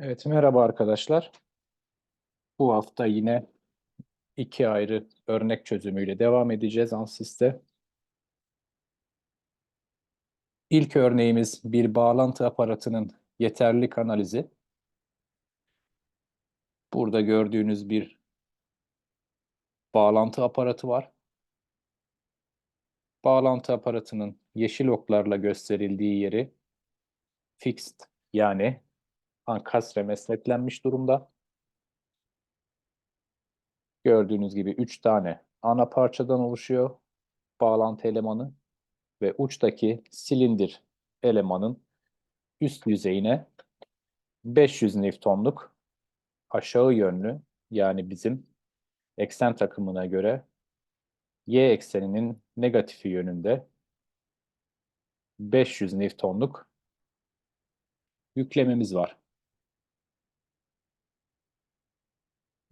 Evet, merhaba arkadaşlar. Bu hafta yine iki ayrı örnek çözümüyle devam edeceğiz ANSYS'te. İlk örneğimiz bir bağlantı aparatının yeterlilik analizi. Burada gördüğünüz bir bağlantı aparatı var. Bağlantı aparatının yeşil oklarla gösterildiği yeri fixed yani ankastre mesletlenmiş durumda. Gördüğünüz gibi 3 tane ana parçadan oluşuyor bağlantı elemanı ve uçtaki silindir elemanın üst yüzeyine 500 Newton'luk aşağı yönlü yani bizim eksen takımına göre y ekseninin negatifi yönünde 500 Newton'luk yüklememiz var.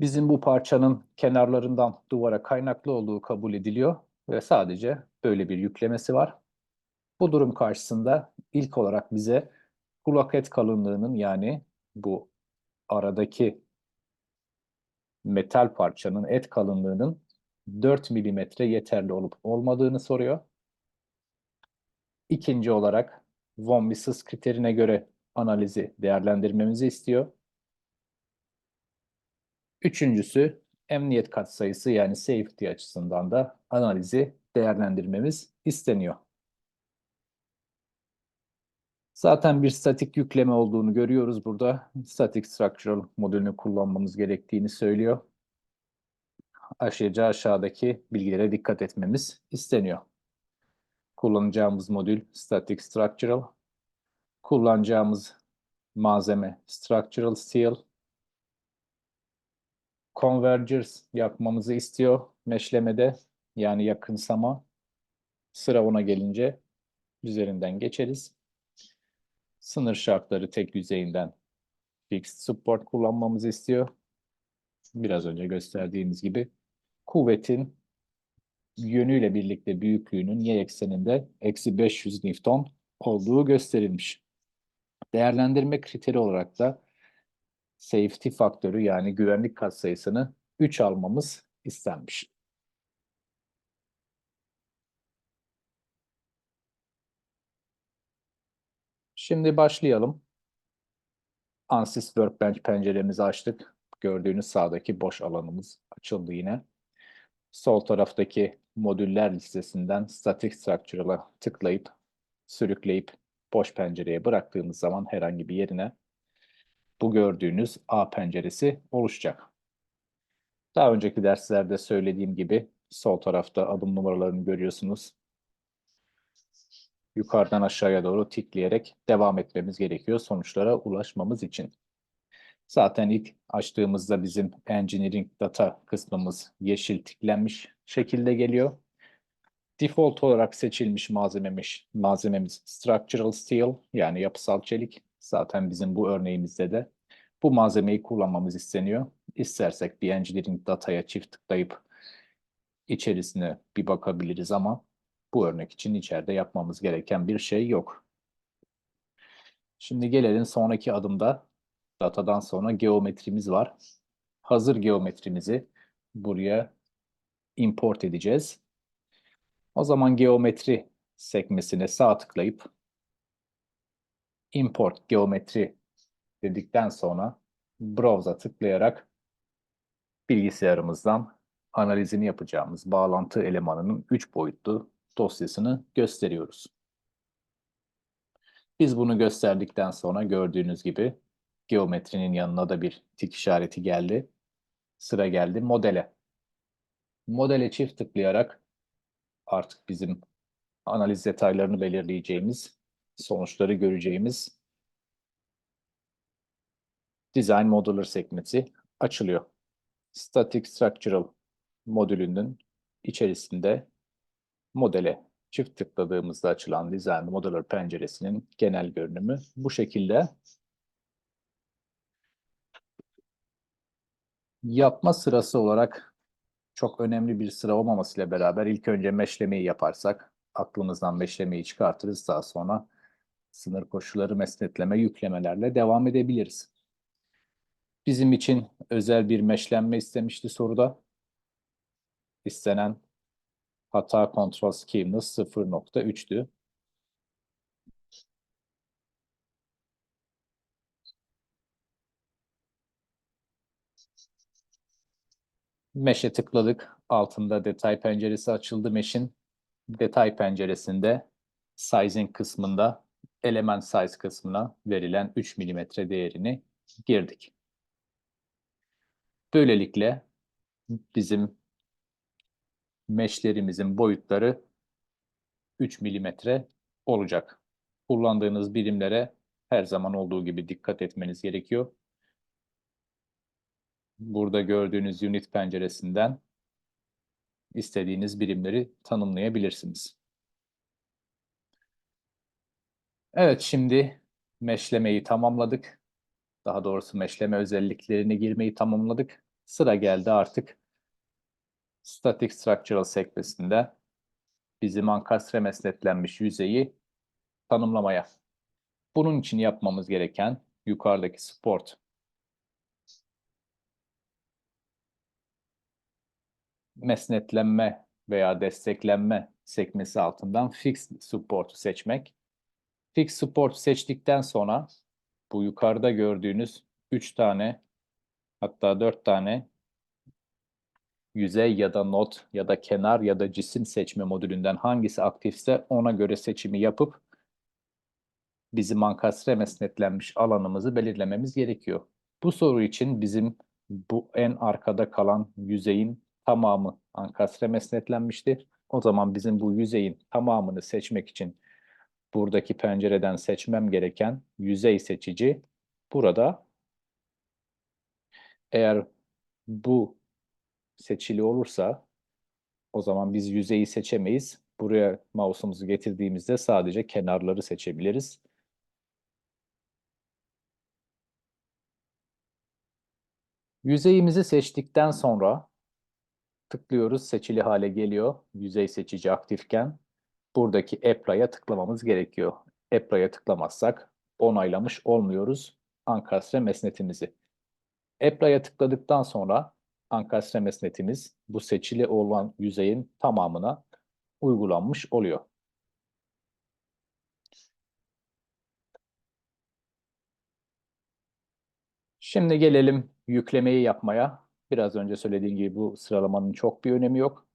Bizim bu parçanın kenarlarından duvara kaynaklı olduğu kabul ediliyor ve sadece böyle bir yüklemesi var. Bu durum karşısında ilk olarak bize kulak et kalınlığının yani bu aradaki metal parçanın et kalınlığının 4 milimetre yeterli olup olmadığını soruyor. İkinci olarak von Mises kriterine göre analizi değerlendirmemizi istiyor. Üçüncüsü emniyet katsayısı yani safety açısından da analizi değerlendirmemiz isteniyor. Zaten bir statik yükleme olduğunu görüyoruz burada. Static Structural modülünü kullanmamız gerektiğini söylüyor. Aşağıca aşağıdaki bilgilere dikkat etmemiz isteniyor. Kullanacağımız modül Static Structural. Kullanacağımız malzeme Structural Steel. Convergers yapmamızı istiyor meşlemede. Yani yakınsama. Sıra ona gelince üzerinden geçeriz. Sınır şartları tek yüzeyinden fixed support kullanmamızı istiyor. Biraz önce gösterdiğimiz gibi kuvvetin yönüyle birlikte büyüklüğünün y ekseninde eksi 500 Newton olduğu gösterilmiş. Değerlendirme kriteri olarak da safety faktörü yani güvenlik katsayısını 3 almamız istenmiş. Şimdi başlayalım. Ansys Workbench penceremizi açtık. Gördüğünüz sağdaki boş alanımız açıldı yine. Sol taraftaki modüller listesinden Static Structural'a tıklayıp, sürükleyip boş pencereye bıraktığımız zaman herhangi bir yerine bu gördüğünüz A penceresi oluşacak. Daha önceki derslerde söylediğim gibi sol tarafta adım numaralarını görüyorsunuz. Yukarıdan aşağıya doğru tikleyerek devam etmemiz gerekiyor sonuçlara ulaşmamız için. Zaten ilk açtığımızda bizim Engineering Data kısmımız yeşil tiklenmiş şekilde geliyor. Default olarak seçilmiş malzememiz, malzememiz Structural Steel yani yapısal çelik. Zaten bizim bu örneğimizde de bu malzemeyi kullanmamız isteniyor. İstersek bir Engineering Data'ya çift tıklayıp içerisine bir bakabiliriz ama bu örnek için içeride yapmamız gereken bir şey yok. Şimdi gelelim sonraki adımda datadan sonra geometrimiz var. Hazır geometrimizi buraya import edeceğiz. O zaman geometri sekmesine sağ tıklayıp import geometri dedikten sonra browse'a tıklayarak bilgisayarımızdan analizini yapacağımız bağlantı elemanının 3 boyutlu dosyasını gösteriyoruz. Biz bunu gösterdikten sonra gördüğünüz gibi geometrinin yanına da bir tik işareti geldi. Sıra geldi modele. Modele çift tıklayarak artık bizim analiz detaylarını belirleyeceğimiz, sonuçları göreceğimiz Design Modeler sekmesi açılıyor. Static Structural modülünün içerisinde modele çift tıkladığımızda açılan Design Modeler penceresinin genel görünümü bu şekilde. Yapma sırası olarak çok önemli bir sıra olmamasıyla beraber ilk önce meşlemeyi yaparsak aklımızdan meşlemeyi çıkartırız daha sonra sınır koşulları mesnetleme yüklemelerle devam edebiliriz. Bizim için özel bir meşlenme istemişti soruda. İstenen hata kontrol skewness 0.3'tü. Meş'e tıkladık. Altında detay penceresi açıldı Meş'in. Detay penceresinde sizing kısmında element size kısmına verilen 3 mm değerini girdik. Böylelikle bizim meşlerimizin boyutları 3 mm olacak. Kullandığınız birimlere her zaman olduğu gibi dikkat etmeniz gerekiyor. Burada gördüğünüz unit penceresinden istediğiniz birimleri tanımlayabilirsiniz. Evet, şimdi meşlemeyi tamamladık. Daha doğrusu meşleme özelliklerini girmeyi tamamladık. Sıra geldi artık static structural sekmesinde bizim ankastre mesnetlenmiş yüzeyi tanımlamaya. Bunun için yapmamız gereken yukarıdaki support mesnetlenme veya desteklenme sekmesi altından fixed support'u seçmek. Fixed support seçtikten sonra bu yukarıda gördüğünüz 3 tane hatta 4 tane yüzey ya da not ya da kenar ya da cisim seçme modülünden hangisi aktifse ona göre seçimi yapıp bizim ankastre mesnetlenmiş alanımızı belirlememiz gerekiyor. Bu soru için bizim bu en arkada kalan yüzeyin tamamı ankastre mesnetlenmiştir. O zaman bizim bu yüzeyin tamamını seçmek için buradaki pencereden seçmem gereken yüzey seçici burada. Eğer bu seçili olursa o zaman biz yüzeyi seçemeyiz. Buraya mouse'umuzu getirdiğimizde sadece kenarları seçebiliriz. Yüzeyimizi seçtikten sonra tıklıyoruz. Seçili hale geliyor. Yüzey seçici aktifken buradaki Apply'a tıklamamız gerekiyor. Apply'a tıklamazsak onaylamış olmuyoruz ankastre mesnetimizi. Apply'a tıkladıktan sonra ankastre mesnetimiz bu seçili olan yüzeyin tamamına uygulanmış oluyor. Şimdi gelelim yüklemeyi yapmaya. Biraz önce söylediğim gibi bu sıralamanın çok bir önemi yok.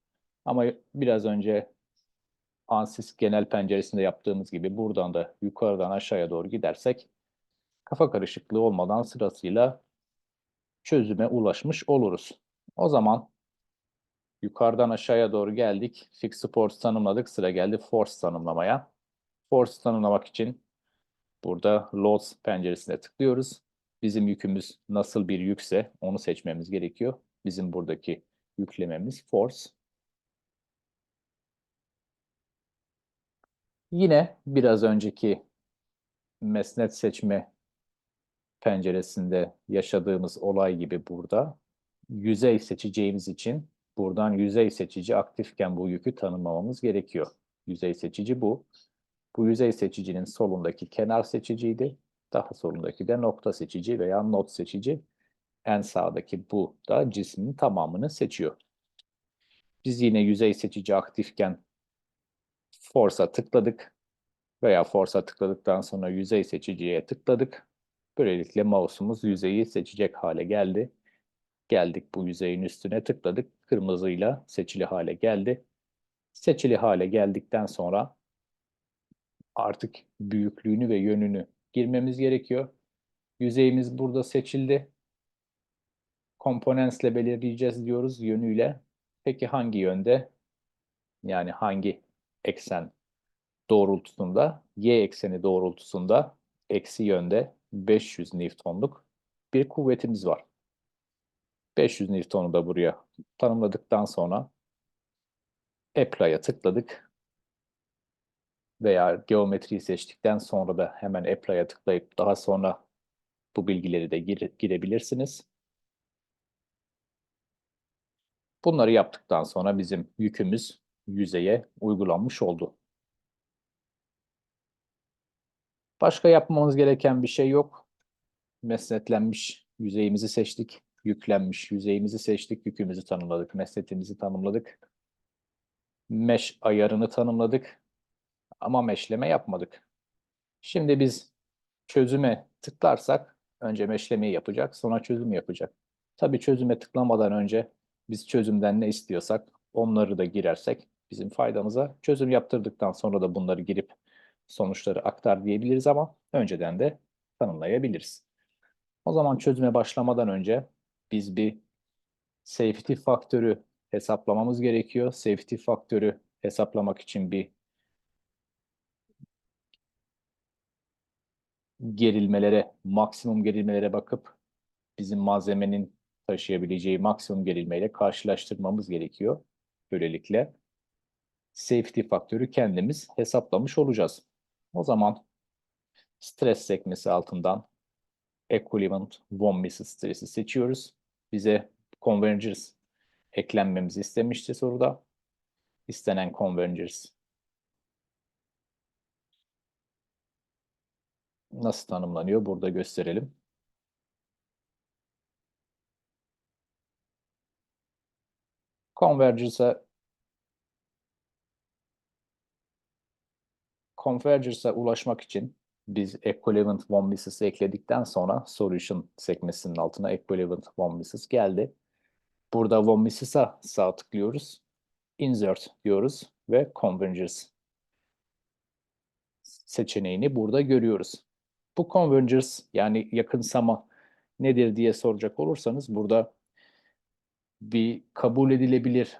Ama biraz önce ANSYS genel penceresinde yaptığımız gibi buradan da yukarıdan aşağıya doğru gidersek kafa karışıklığı olmadan sırasıyla çözüme ulaşmış oluruz. O zaman yukarıdan aşağıya doğru geldik. Fix Support tanımladık. Sıra geldi Force tanımlamaya. Force tanımlamak için burada Loads penceresine tıklıyoruz. Bizim yükümüz nasıl bir yükse onu seçmemiz gerekiyor. Bizim buradaki yüklememiz Force. Yine biraz önceki mesnet seçme penceresinde yaşadığımız olay gibi burada yüzey seçeceğimiz için buradan yüzey seçici aktifken bu yükü tanımlamamız gerekiyor. Yüzey seçici bu. Bu yüzey seçicinin solundaki kenar seçiciydi. Daha solundaki de nokta seçici veya not seçici. En sağdaki bu da cismin tamamını seçiyor. Biz yine yüzey seçici aktifken Force'a tıkladık veya Force'a tıkladıktan sonra yüzey seçiciye tıkladık. Böylelikle mouse'umuz yüzeyi seçecek hale geldi. Geldik bu yüzeyin üstüne tıkladık. Kırmızıyla seçili hale geldi. Seçili hale geldikten sonra artık büyüklüğünü ve yönünü girmemiz gerekiyor. Yüzeyimiz burada seçildi. Components ile belirleyeceğiz diyoruz yönüyle. Peki hangi yönde? Yani hangi eksen doğrultusunda? Y ekseni doğrultusunda eksi yönde 500 Newton'luk bir kuvvetimiz var. 500 Newton'u da buraya tanımladıktan sonra Apply'a tıkladık. Veya geometriyi seçtikten sonra da hemen Apply'a tıklayıp daha sonra bu bilgileri de gire, girebilirsiniz. Bunları yaptıktan sonra bizim yükümüz yüzeye uygulanmış oldu. Başka yapmamız gereken bir şey yok. Mesnetlenmiş yüzeyimizi seçtik. Yüklenmiş yüzeyimizi seçtik. Yükümüzü tanımladık. Mesnetimizi tanımladık. Mesh ayarını tanımladık. Ama meşleme yapmadık. Şimdi biz çözüme tıklarsak önce meşlemeyi yapacak, sonra çözüm yapacak. Tabii çözüme tıklamadan önce biz çözümden ne istiyorsak onları da girersek bizim faydamıza çözüm yaptırdıktan sonra da bunları girip sonuçları aktar diyebiliriz ama önceden de tanımlayabiliriz. O zaman çözüme başlamadan önce biz bir safety faktörü hesaplamamız gerekiyor. Safety faktörü hesaplamak için bir gerilmelere, maksimum gerilmelere bakıp bizim malzemenin taşıyabileceği maksimum gerilmeyle karşılaştırmamız gerekiyor. Böylelikle safety faktörü kendimiz hesaplamış olacağız. O zaman stres sekmesi altından equivalent von Mises stresi seçiyoruz. Bize convergence eklenmemizi istemişti soruda. İstenen convergence nasıl tanımlanıyor? Burada gösterelim. Convergence'a Convergence'a ulaşmak için biz equivalent von Mises'i ekledikten sonra solution sekmesinin altına equivalent von Mises geldi. Burada von Mises'a sağ tıklıyoruz. Insert diyoruz ve Convergence seçeneğini burada görüyoruz. Bu Convergence yani yakınsama nedir diye soracak olursanız burada bir kabul edilebilir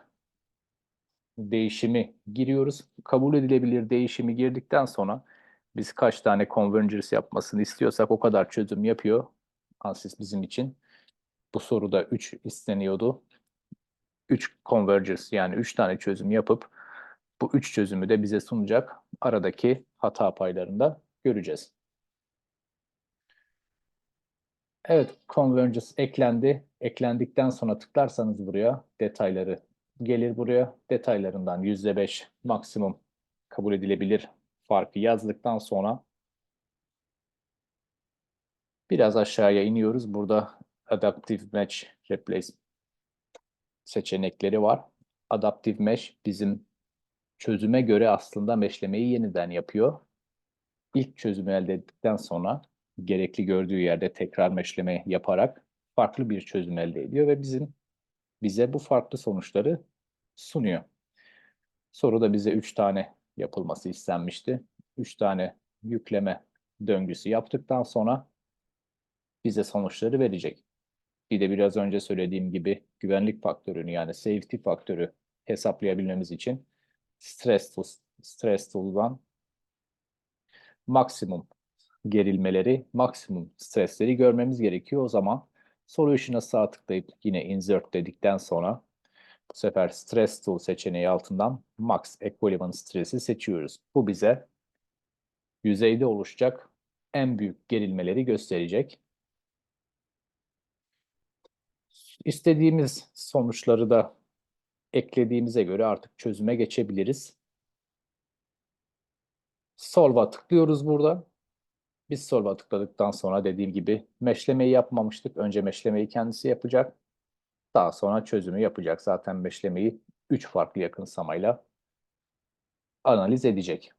değişimi giriyoruz. Kabul edilebilir değişimi girdikten sonra biz kaç tane convergence yapmasını istiyorsak o kadar çözüm yapıyor. ANSYS bizim için. Bu soruda 3 isteniyordu. 3 convergence yani 3 tane çözüm yapıp bu 3 çözümü de bize sunacak. Aradaki hata paylarını da göreceğiz. Evet, convergence eklendi. Eklendikten sonra tıklarsanız buraya detayları gelir buraya. Detaylarından %5 maksimum kabul edilebilir farkı yazdıktan sonra biraz aşağıya iniyoruz. Burada Adaptive Match Replace seçenekleri var. Adaptive Mesh bizim çözüme göre aslında meşlemeyi yeniden yapıyor. İlk çözümü elde ettikten sonra gerekli gördüğü yerde tekrar meşleme yaparak farklı bir çözüm elde ediyor ve bizim bize bu farklı sonuçları sunuyor. Soruda bize 3 tane yapılması istenmişti. 3 tane yükleme döngüsü yaptıktan sonra bize sonuçları verecek. Bir de biraz önce söylediğim gibi güvenlik faktörünü yani safety faktörü hesaplayabilmemiz için stress, tool, stress tool'dan maksimum gerilmeleri, maksimum stresleri görmemiz gerekiyor. O zaman solution'a sağ tıklayıp yine insert dedikten sonra bu sefer stress tool seçeneği altından max equivalent stresi seçiyoruz. Bu bize yüzeyde oluşacak en büyük gerilmeleri gösterecek. İstediğimiz sonuçları da eklediğimize göre artık çözüme geçebiliriz. Solve'a tıklıyoruz burada. Biz solve'a tıkladıktan sonra dediğim gibi meşlemeyi yapmamıştık. Önce meşlemeyi kendisi yapacak. Daha sonra çözümü yapacak. Zaten meşlemeyi 3 farklı yakınsamayla analiz edecek.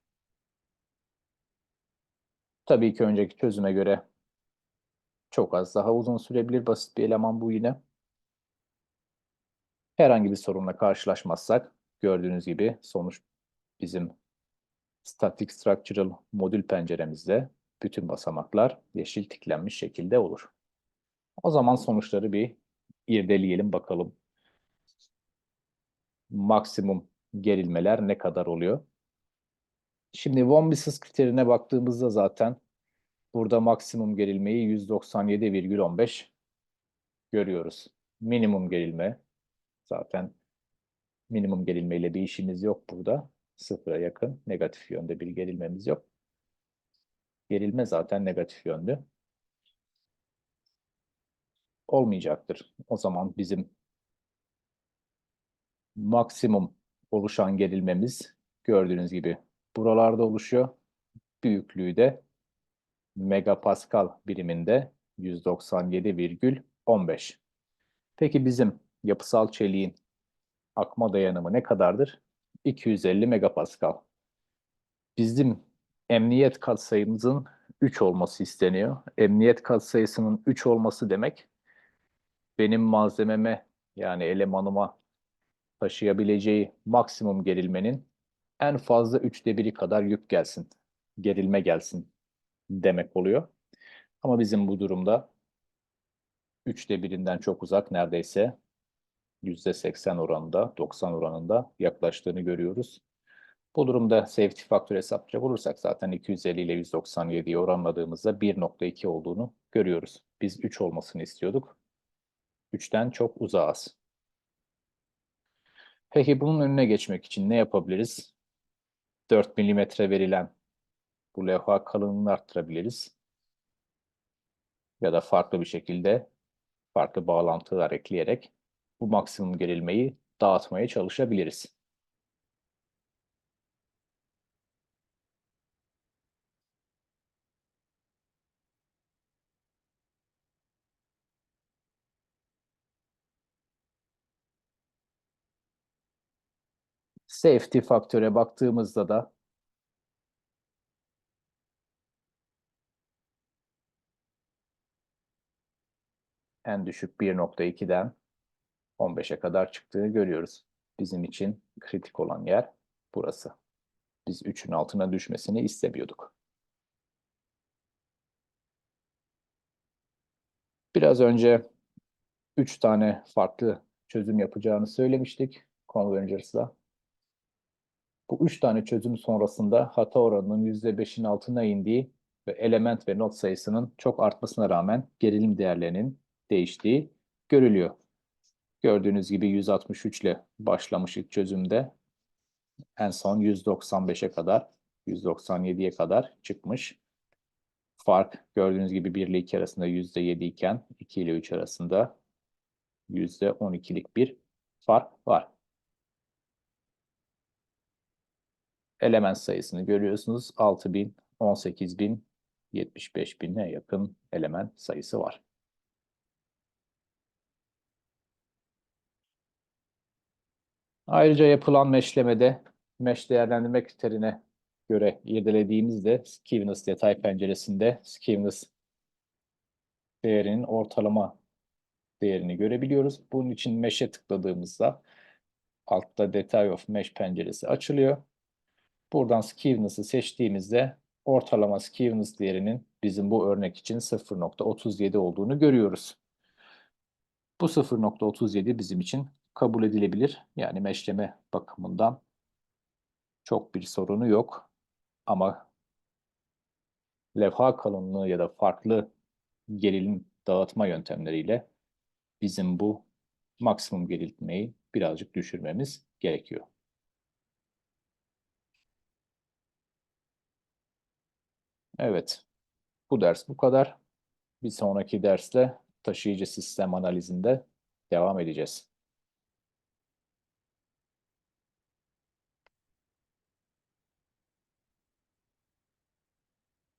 Tabii ki önceki çözüme göre çok az daha uzun sürebilir. Basit bir eleman bu yine. Herhangi bir sorunla karşılaşmazsak gördüğünüz gibi sonuç bizim static structural modül penceremizde bütün basamaklar yeşil tiklenmiş şekilde olur. O zaman sonuçları bir irdeleyelim bakalım. Maksimum gerilmeler ne kadar oluyor? Şimdi von Mises kriterine baktığımızda zaten burada maksimum gerilmeyi 197,15 görüyoruz. Minimum gerilme zaten minimum gerilmeyle bir işimiz yok burada. Sıfıra yakın negatif yönde bir gerilmemiz yok. Gerilme zaten negatif yönde. Olmayacaktır. O zaman bizim maksimum oluşan gerilmemiz gördüğünüz gibi buralarda oluşuyor. Büyüklüğü de megapascal biriminde 197,15. Peki bizim yapısal çeliğin akma dayanımı ne kadardır? 250 megapascal. Bizim emniyet katsayımızın 3 olması isteniyor. Emniyet katsayısının 3 olması demek benim malzememe yani elemanıma taşıyabileceği maksimum gerilmenin en fazla üçte biri kadar yük gelsin, gerilme gelsin demek oluyor. Ama bizim bu durumda üçte birinden çok uzak neredeyse yüzde seksen oranında, 90 oranında yaklaştığını görüyoruz. Bu durumda safety faktör hesaplayacak olursak zaten 250 ile 197'yi oranladığımızda 1.2 olduğunu görüyoruz. Biz 3 olmasını istiyorduk. 3'ten çok uzağız. Peki bunun önüne geçmek için ne yapabiliriz? 4 mm verilen bu levha kalınlığını arttırabiliriz. Ya da farklı bir şekilde farklı bağlantılar ekleyerek bu maksimum gerilmeyi dağıtmaya çalışabiliriz. Safety faktöre baktığımızda da en düşük 1.2'den 15'e kadar çıktığını görüyoruz. Bizim için kritik olan yer burası. Biz 3'ün altına düşmesini istemiyorduk. Biraz önce 3 tane farklı çözüm yapacağını söylemiştik Convergers'la. Bu 3 tane çözüm sonrasında hata oranının %5'in altına indiği ve element ve not sayısının çok artmasına rağmen gerilim değerlerinin değiştiği görülüyor. Gördüğünüz gibi 163 ile başlamış ilk çözümde en son 195'e kadar, 197'ye kadar çıkmış. Fark gördüğünüz gibi 1 ile 2 arasında %7 iken 2 ile 3 arasında %12'lik bir fark var. Element sayısını görüyorsunuz. 6000, 18000, 75000'e yakın element sayısı var. Ayrıca yapılan meşlemede mesh değerlendirme kriterine göre irdelediğimizde Skewness detay penceresinde Skewness değerinin ortalama değerini görebiliyoruz. Bunun için mesh'e tıkladığımızda altta Detail of Mesh penceresi açılıyor. Buradan Skewness'ı seçtiğimizde ortalama Skewness değerinin bizim bu örnek için 0.37 olduğunu görüyoruz. Bu 0.37 bizim için kabul edilebilir. Yani meşleme bakımından çok bir sorunu yok. Ama levha kalınlığı ya da farklı gerilim dağıtma yöntemleriyle bizim bu maksimum gerilmeyi birazcık düşürmemiz gerekiyor. Evet, bu ders bu kadar. Bir sonraki dersle taşıyıcı sistem analizinde devam edeceğiz.